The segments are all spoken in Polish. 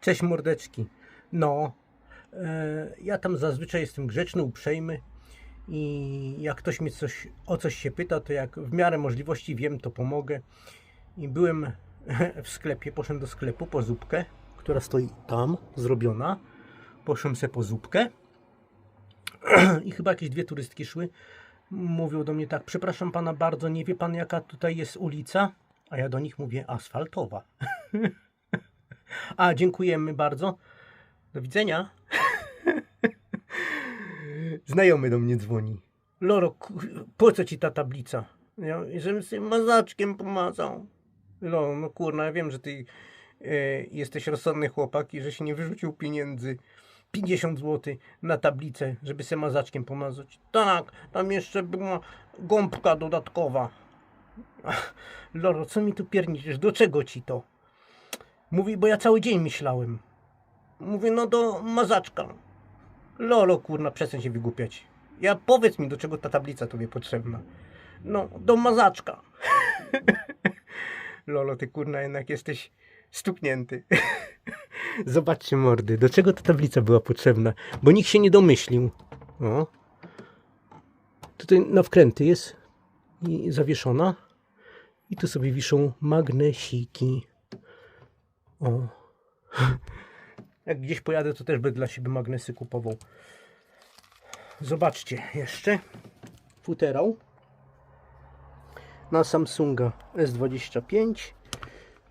Cześć mordeczki. No, e, ja tam zazwyczaj jestem grzeczny, uprzejmy i jak ktoś mnie coś, o coś się pyta, to jak w miarę możliwości wiem, to pomogę. I byłem w sklepie, poszedłem do sklepu po zupkę, która stoi tam, zrobiona. Poszedłem se po zupkę i chyba jakieś dwie turystki szły. Mówią do mnie tak, przepraszam pana bardzo, nie wie pan jaka tutaj jest ulica? A ja do nich mówię, asfaltowa. A, dziękujemy bardzo. Do widzenia. Znajomy do mnie dzwoni. Loro, po co ci ta tablica? Ja, żebym sobie mazaczkiem pomazał. Loro, no kurna, ja wiem, że ty e, jesteś rozsądny chłopak i że się nie wyrzucił pieniędzy. 50 zł na tablicę, żeby se mazaczkiem pomazać. Tak, tam jeszcze była gąbka dodatkowa. Loro, co mi tu pierniczysz? Do czego ci to? Mówi, bo ja cały dzień myślałem. Mówię, no do mazaczka. Lolo, kurna, przestań się wygłupiać. Ja powiedz mi, do czego ta tablica tobie potrzebna. No, do mazaczka. Lolo, ty kurna jednak jesteś stuknięty. Zobaczcie mordy, do czego ta tablica była potrzebna, bo nikt się nie domyślił. O. Tutaj na wkręty jest zawieszona. I tu sobie wiszą magnesiki. O. Jak gdzieś pojadę, to też będę dla siebie magnesy kupował. Zobaczcie jeszcze. Futerał. Na Samsunga S25.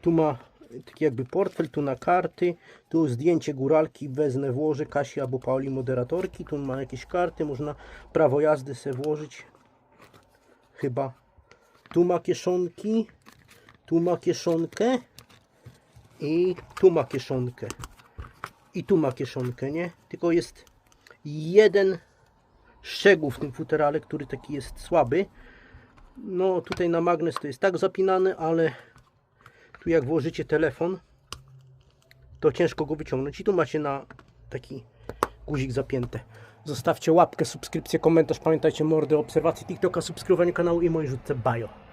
Tu ma taki jakby portfel, tu na karty. Tu zdjęcie góralki wezmę, włożę Kasi albo Pauli moderatorki. Tu ma jakieś karty, można prawo jazdy sobie włożyć. Chyba. Tu ma kieszonki. Tu ma kieszonkę. I tu ma kieszonkę. I tu ma kieszonkę, nie? Tylko jest jeden szczegół w tym futerale, który taki jest słaby. No tutaj na magnes to jest tak zapinany, ale tu jak włożycie telefon, to ciężko go wyciągnąć. I tu macie na taki guzik zapięte. Zostawcie łapkę, subskrypcję, komentarz. Pamiętajcie mordy, obserwacji TikToka, subskrybowanie kanału i mojej rzutce bio.